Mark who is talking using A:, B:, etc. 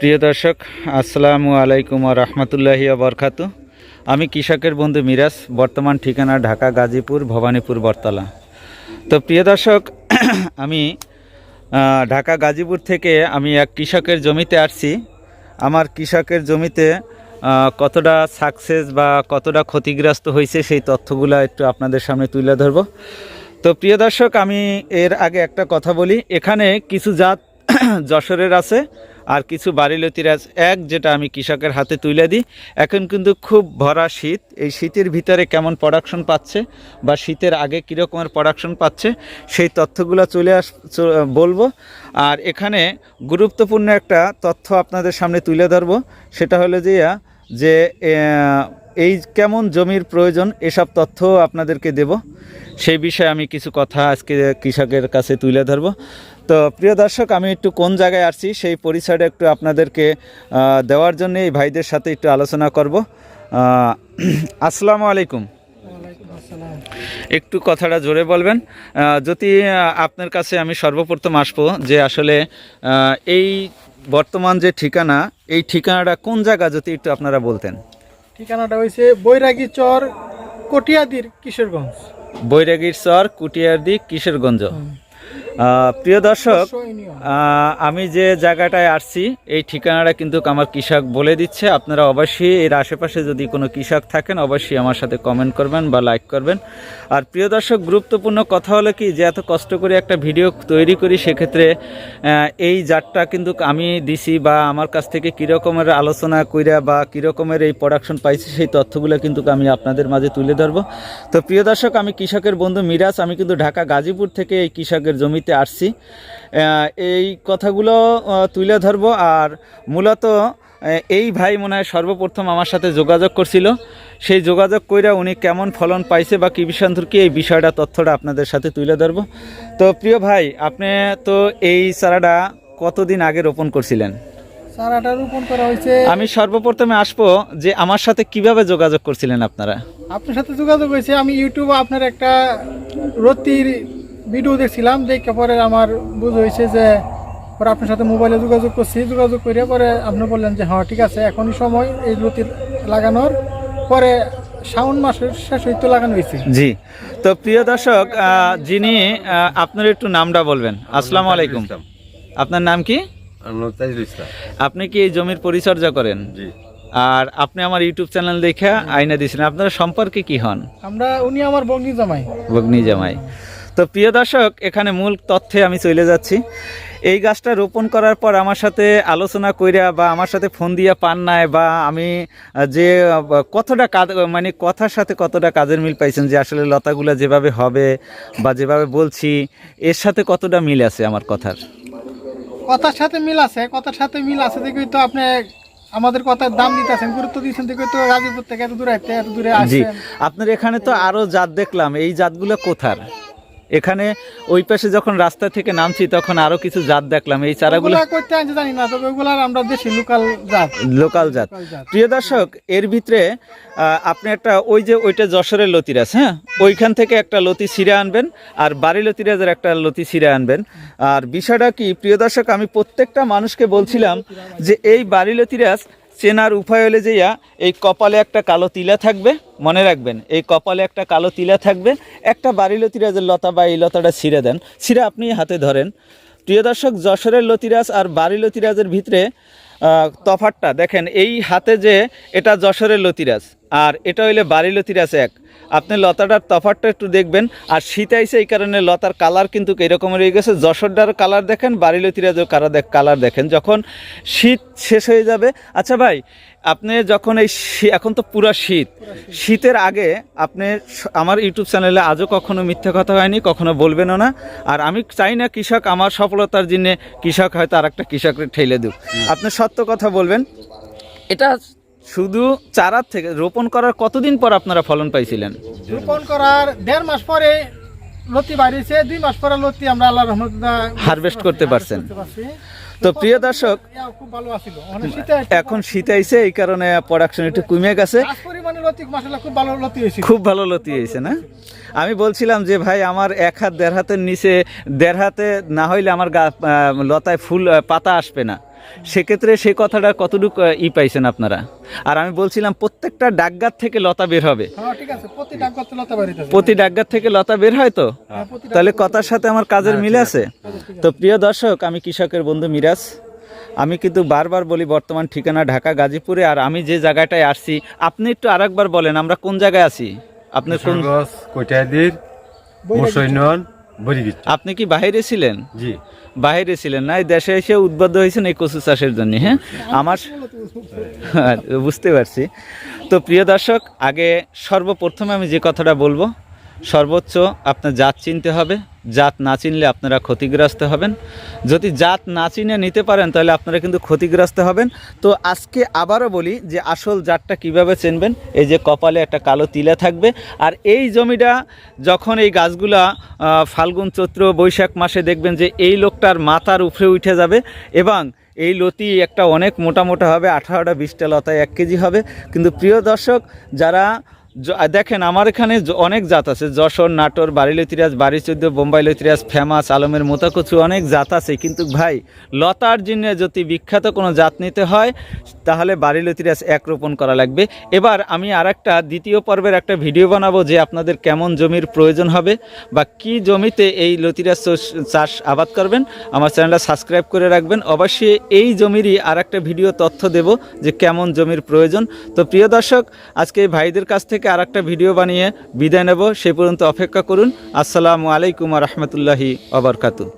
A: প্রিয় দর্শক, আসসালামু আলাইকুম রহমতুল্লাহি বরখাতু আমি কৃষকের বন্ধু মিরাজ, বর্তমান ঠিকানা ঢাকা, গাজীপুর, ভবানীপুর বরতলা তো প্রিয় দর্শক, আমি ঢাকা, গাজীপুর থেকে আমি এক কৃষকের জমিতে আসছি। আমার কৃষকের জমিতে কতটা সাকসেস বা কতটা ক্ষতিগ্রস্ত হয়েছে সেই তথ্যগুলো একটু আপনাদের সামনে তুলে ধরবো। তো প্রিয় দর্শক, আমি এর আগে একটা কথা বলি। এখানে কিছু জাত যশোরের আছে। আর কিছু বাড়িলতির আছে এক যেটা আমি কৃষকের হাতে তুলে দিই, এখন কিন্তু খুব ভরা শীত। এই শীতের ভিতরে কেমন প্রোডাকশন পাচ্ছে বা শীতের আগে কীরকমের প্রোডাকশন পাচ্ছে, সেই তথ্যগুলো চলে আস বলব। আর এখানে গুরুত্বপূর্ণ একটা তথ্য আপনাদের সামনে তুলে ধরবো। সেটা হলো যে যে এই কেমন জমির প্রয়োজন এসব তথ্য আপনাদেরকে দেব। সেই বিষয়ে আমি কিছু কথা আজকে কৃষকের কাছে তুলে ধরবো। তো প্রিয় দর্শক আমি একটু কোন জায়গায় আসছি সেই পরিচয়টা একটু আপনাদেরকে দেওয়ার জন্য এই ভাইদের সাথে একটু আলোচনা করব। আসসালামু আলাইকুম। একটু কথাটা জোরে বলবেন। যদি আপনার কাছে আমি সর্বপ্রথম আসব যে আসলে এই বর্তমান যে ঠিকানা এই ঠিকানাটা কোন জায়গা যদি একটু আপনারা বলতেন?
B: ঠিকানাটা হয়েছে বৈরাগী চর কটিয়াদির কিশোরগঞ্জ।
A: বৈরাগীর চর কুটিয়ারদি কিশোরগঞ্জ। প্রিয় দর্শক আমি যে জায়গাটায় আসছি, এই ঠিকানাটা কিন্তু আমার কৃষক বলে দিচ্ছে। আপনারা অবশ্যই এর আশেপাশে যদি কোনো কৃষক থাকেন, অবশ্যই আমার সাথে কমেন্ট করবেন বা লাইক করবেন। আর প্রিয় দর্শক, গুরুত্বপূর্ণ কথা হলো কি, যে এত কষ্ট করে একটা ভিডিও তৈরি করি, সেক্ষেত্রে এই জাতটা কিন্তু আমি দিছি বা আমার কাছ থেকে কীরকমের আলোচনা কইরা বা কীরকমের এই প্রোডাকশন পাইছি, সেই তথ্যগুলো কিন্তু আমি আপনাদের মাঝে তুলে ধরবো। তো প্রিয় দর্শক, আমি কৃষকের বন্ধু মিরাজ। আমি কিন্তু ঢাকা গাজীপুর থেকে এই কৃষকের জমিতে আসছি। এই কথাগুলো তুলে ধরবো আর মূলত এই ভাই মনে হয় সর্বপ্রথম আমার সাথে যোগাযোগ করছিল। সেই যোগাযোগ কইরা উনি কেমন ফলন পাইছে বা কী বিষান্তর কি এই বিষয়টা তথ্যটা আপনাদের সাথে তুলে ধরবো। তো প্রিয় ভাই আপনি তো এই চারাটা কতদিন আগে রোপণ করছিলেন?
B: চারাটা রোপণ করা হয়েছে
A: আমি সর্বপ্রথমে আসব যে আমার সাথে কীভাবে যোগাযোগ করছিলেন আপনারা?
B: আপনার সাথে যোগাযোগ হয়েছে আমি ইউটিউবে আপনার একটা রতির ভিডিও দেখছিলাম দেখে পরে আমার বুঝ হয়েছে যে পরে আপনার সাথে মোবাইলে যোগাযোগ করছি। যোগাযোগ করে পরে আপনি বললেন যে হ্যাঁ ঠিক আছে এখনই সময় এই রতির লাগানোর। পরে শ্রাবণ মাসের শেষ হইতে লাগানো হয়েছে
A: জি। তো প্রিয় দর্শক যিনি আপনার একটু নামটা বলবেন। আসসালামু আলাইকুম। আপনার নাম কি? আপনি কি এই জমির পরিচর্যা করেন?
C: জি।
A: আর আপনি আমার ইউটিউব চ্যানেল দেখে আইনা দিয়েছেন আপনার সম্পর্কে কি হন?
B: আমরা উনি আমার বগ্নি জামাই।
A: ভগ্নি জামাই। তো প্রিয় দর্শক এখানে মূল তথ্যে আমি চলে যাচ্ছি। এই গাছটা রোপণ করার পর আমার সাথে আলোচনা কইরা বা আমার সাথে ফোন দিয়া পান নাই বা আমি যে কতটা কাজ মানে কথার সাথে কতটা কাজের মিল পাইছেন যে আসলে লতাগুলো যেভাবে হবে বা যেভাবে বলছি এর সাথে কতটা মিল আছে আমার কথার?
B: কথার সাথে মিল আছে কথার সাথে মিল আছে দেখি তো আপনি আমাদের কথার দাম দিতেছেন গুরুত্ব দিচ্ছেন দেখি তো গাজীপুর থেকে এত দূরে এত দূরে আসছেন।
A: আপনার এখানে তো আরও জাত দেখলাম এই জাতগুলো কোথার? এখানে ওই পাশে যখন রাস্তা থেকে নামছি তখন আরও কিছু জাত দেখলাম। এই চারাগুলো
B: ওগুলা জানি না তবে আমরা দেশি লোকাল জাত।
A: লোকাল জাত। প্রিয় দর্শক এর ভিতরে আপনি একটা ওই যে ওইটা যশোরের লতিরাজ হ্যাঁ? ওইখান থেকে একটা লতি ছিঁড়ে আনবেন আর বাড়ি লতিরাজের একটা লতি ছিঁড়ে আনবেন। আর বিষয়টা কি প্রিয় দর্শক আমি প্রত্যেকটা মানুষকে বলছিলাম যে এই বাড়ি লতিরাজ চেনার উপায় হলে যে এই কপালে একটা কালো তিলা থাকবে, মনে রাখবেন, এই কপালে একটা কালো তিলা থাকবে, একটা বাড়ি লতিরাজের লতা বা এই লতাটা ছিঁড়ে দেন। ছিঁড়ে আপনি হাতে ধরেন। প্রিয় দর্শক, যশোরের লতিরাজ আর বাড়ি লতিরাজের ভিতরে তফাটটা দেখেন, এই হাতে যে এটা যশোরের লতিরাজ। আর এটা হইলে বাড়ি লতিরাজ এক। আপনি লতাটার তফাতটা একটু দেখবেন, আর শীত আইসে এই কারণে লতার কালার কিন্তু এরকম রয়ে গেছে। যশোরটার কালার দেখেন বাড়ি লতিরাজের কালার দেখ কালার দেখেন। যখন শীত শেষ হয়ে যাবে আচ্ছা ভাই, আপনি যখন এই এখন তো পুরা শীত। শীতের আগে আপনি আমার ইউটিউব চ্যানেলে আজও কখনো মিথ্যা কথা হয়নি, কখনো বলবেনও না। আর আমি চাই না কৃষক আমার সফলতার জন্য কৃষক হয়তো আর একটা কৃষকের ঠেলে দুক। আপনি সত্য কথা বলবেন। এটা শুধু চারার থেকে রোপণ করার কতদিন পর আপনারা ফলন পাইছিলেন?
B: রোপণ করার দেড় মাস পরে লতি বাড়িয়েছে দুই মাস পরে লতি আমরা আল্লাহ রহমত
A: হারভেস্ট করতে পারছেন। তো প্রিয় দর্শক এখন শীত আইছে এই কারণে প্রোডাকশন একটু কমে গেছে।
B: পরিমাণে খুব ভালো লতি হয়েছিল।
A: খুব ভালো লতি হয়েছে না? আমি বলছিলাম যে ভাই আমার এক হাত দেড় হাতের নিচে দেড় হাতে না হইলে আমার গা লতায় ফুল পাতা আসবে না। সেক্ষেত্রে সে কথাটা কতটুকু ই পাইছেন আপনারা? আর আমি বলছিলাম প্রত্যেকটা ডাকগার থেকে লতা বের হবে।
B: হ্যাঁ ঠিক আছে প্রতি
A: ডাকগার থেকে লতা বের হয় তো?
B: হ্যাঁ,
A: তাহলে কথার সাথে আমার কাজের মিলে আছে? তো প্রিয় দর্শক আমি কৃষকের বন্ধু মিরাজ। আমি কিন্তু বারবার বলি বর্তমান ঠিকানা ঢাকা গাজীপুরে আর আমি যে জায়গাটায় আসছি আপনি একটু আরেকবার বলেন আমরা কোন জায়গায় আছি? আপনি কোন
C: কিশোরগঞ্জ
A: আপনি কি বাইরে ছিলেন?
C: জি।
A: বাইরে ছিলেন না এই দেশে এসে উদ্বুদ্ধ হয়েছেন এই কচু চাষের জন্য হ্যাঁ? আমার বুঝতে পারছি। তো প্রিয় দর্শক আগে সর্বপ্রথমে আমি যে কথাটা বলব সর্বোচ্চ আপনার জাত চিনতে হবে। জাত না চিনলে আপনারা ক্ষতিগ্রস্ত হবেন। যদি জাত না চিনে নিতে পারেন, তাহলে আপনারা কিন্তু ক্ষতিগ্রস্ত হবেন। তো আজকে আবারও বলি যে আসল জাতটা কীভাবে চিনবেন, এই যে কপালে একটা কালো তিলা থাকবে। আর এই জমিটা যখন এই গাছগুলা ফাল্গুন, চৈত্র, বৈশাখ মাসে দেখবেন যে এই লোকটার মাথার উপরে উঠে যাবে এবং এই লতি একটা অনেক মোটা মোটা হবে, আঠারোটা, বিশটা লতায় এক কেজি হবে। কিন্তু প্রিয় দর্শক, যারা দেখেন, আমার এখানে অনেক জাত আছে। যশোর, নাটোর বাড়ি লতিরাজ বাড়ি চৌদ্দ বোম্বাই লতিরাজ ফেমাস, আলমের মোতাকচু, অনেক জাত আছে। কিন্তু ভাই, লতার জন্য যদি বিখ্যাত কোনো জাত নিতে হয়, তাহলে বাড়ি লতিরাজ এক রোপণ করা লাগবে। এবার আমি আর একটা দ্বিতীয় পর্বের একটা ভিডিও বানাবো যে আপনাদের কেমন জমির প্রয়োজন হবে বা কি জমিতে এই লতিরাজ চাষ- আবাদ করবেন। আমার চ্যানেলটা সাবস্ক্রাইব করে রাখবেন। অবশ্যই এই জমিরই আর একটা ভিডিও তথ্য দেব যে কেমন জমির প্রয়োজন। তো প্রিয় দর্শক, আজকে ভাইদের কাছ থেকে আর একটা ভিডিও বানিয়ে বিদায় নেব সে পর্যন্ত অপেক্ষা করুন। আসসালামু আলাইকুম রহমতুল্লাহি আবরকাতু